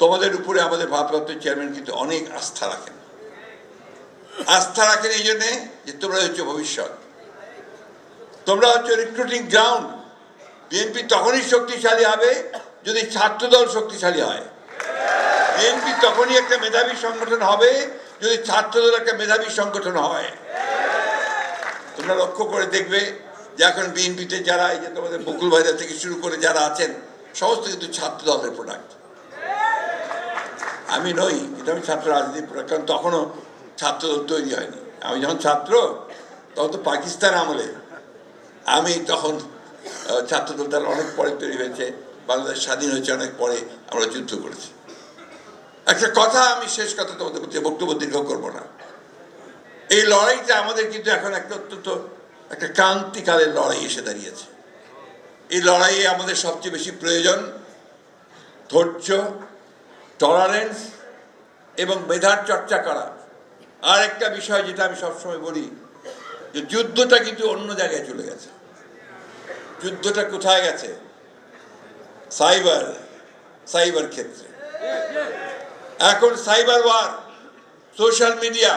তোমাদের উপরে আমাদের ভারপ্রাপ্ত চেয়ারম্যান কিন্তু অনেক আস্থা রাখেন। আস্থা রাখেন এই জন্যে যে তোমরা হচ্ছে ভবিষ্যৎ। তোমরা হচ্ছে রিক্রুটিং গ্রাউন্ড বিএনপি তখনই শক্তিশালী হবে যদি ছাত্রদল শক্তিশালী হয়। বিএনপি তখনই একটা মেধাবী সংগঠন হবে যদি ছাত্রদল একটা মেধাবী সংগঠন হয়। তোমরা লক্ষ্য করে দেখবে যে এখন বিএনপিতে যারা এই যে তোমাদের বকুল ভাইরা থেকে শুরু করে যারা আছেন, সমস্ত কিন্তু ছাত্র দলের প্রোডাক্ট আমি নই কিন্তু আমি ছাত্র প্রোডাক্ট কারণ তখনও ছাত্রদল তৈরি হয়নি। আমি যখন ছাত্র, তখন তো পাকিস্তান আমলে। আমি তখন ছাত্রদল তার অনেক পরে তৈরি হয়েছে, বাংলাদেশ স্বাধীন হয়েছে অনেক পরে আমরা যুদ্ধ করেছি। একটা কথা আমি শেষ কথা তোমাদের প্রতি, বক্তব্য দীর্ঘ করব না। এই লড়াইটা আমাদের কিন্তু এখন একটা অত্যন্ত, একটা ক্রান্তিকালের লড়াই এসে দাঁড়িয়েছে। এই লড়াইয়ে আমাদের সবচেয়ে বেশি প্রয়োজন ধৈর্য টলারেন্স এবং মেধার চর্চা করা। আর একটা বিষয় যেটা আমি সবসময় বলি, যে যুদ্ধটা কিন্তু অন্য জায়গায় চলে গেছে। যুদ্ধটা কোথায় গেছে? সাইবার সাইবার ক্ষেত্রে। এখন সাইবার ওয়ার, সোশ্যাল মিডিয়া,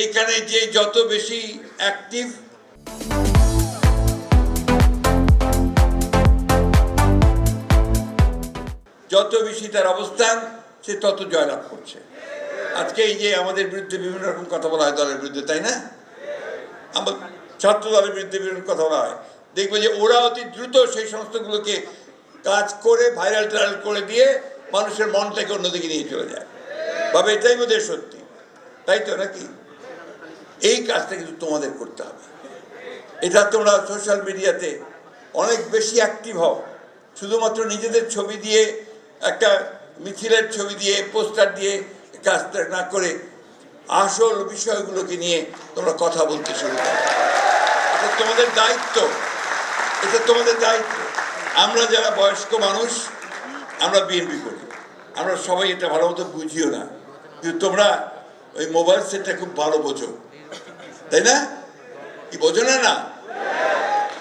এইখানে যে যত বেশি অ্যাক্টিভ যত বেশি তার অবস্থান, সে তত জয়লাভ করছে। আজকে এই যে আমাদের বিরুদ্ধে বিভিন্ন রকম কথা বলা হয় দলের বিরুদ্ধে, তাই না? আমার ছাত্র দলের বিরুদ্ধে বিভিন্ন কথা বলা হয়। দেখবে যে ওরা অতি দ্রুত সেই সমস্তগুলোকে কাজ করে ভাইরাল টাইরাল করে দিয়ে মানুষের মনটাকে অন্যদিকে নিয়ে চলে যায়। ভাবে এটাই বোধহয় সত্যি। তাই তো নাকি? এই কাজটা কিন্তু তোমাদের করতে হবে। এটা তোমরা সোশ্যাল মিডিয়াতে অনেক বেশি অ্যাক্টিভ হও। শুধুমাত্র নিজেদের ছবি দিয়ে একটা মিছিলের ছবি দিয়ে, পোস্টার দিয়ে কাজটা না করে আসল বিষয়গুলোকে নিয়ে তোমরা কথা বলতে শুরু করো। এটা তোমাদের দায়িত্ব। এটা তোমাদের দায়িত্ব। আমরা যারা বয়স্ক মানুষ, আমরা বিএনপি করি। আমরা সবাই এটা ভালো মতো বুঝিও না। কিন্তু তোমরা ওই মোবাইল সেটটা খুব ভালো বোঝো। তাই না? কি বোঝো না না?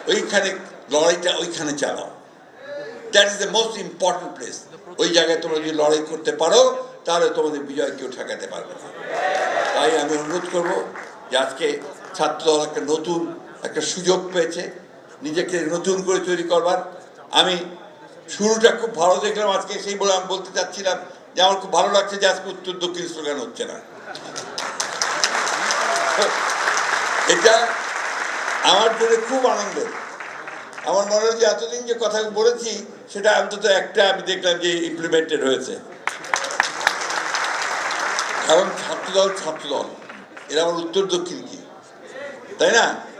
ওইখানে লড়াইটা ওইখানে চালাও। That is the most important place ওই জায়গায় তোমরা যদি লড়াই করতে পারো, তাহলে তোমাদের বিজয় কেউ ঠেকাতে পারবে না। তাই আমি অনুরোধ করব যে আজকে ছাত্রদল একটা নতুন, একটা সুযোগ পেয়েছে। নিজেকে নতুন করে তৈরি করবার। আমি শুরুটা খুব ভালো দেখলাম, আজকে সেই বলে আমি বলতে চাচ্ছিলাম যে আমার খুব ভালো লাগছে যে আজকে উত্তর দক্ষিণ স্লোগান হচ্ছে না। এটা আমার জন্য খুব আনন্দের। আমার মনে হয় যে এতদিন যে কথা বলেছি, সেটা অন্তত একটা আমি দেখলাম যে ইমপ্লিমেন্টেড হয়েছে। কারণ ছাত্রদল ছাত্রদল, এরা আমার উত্তর দক্ষিণ কি? তাই না?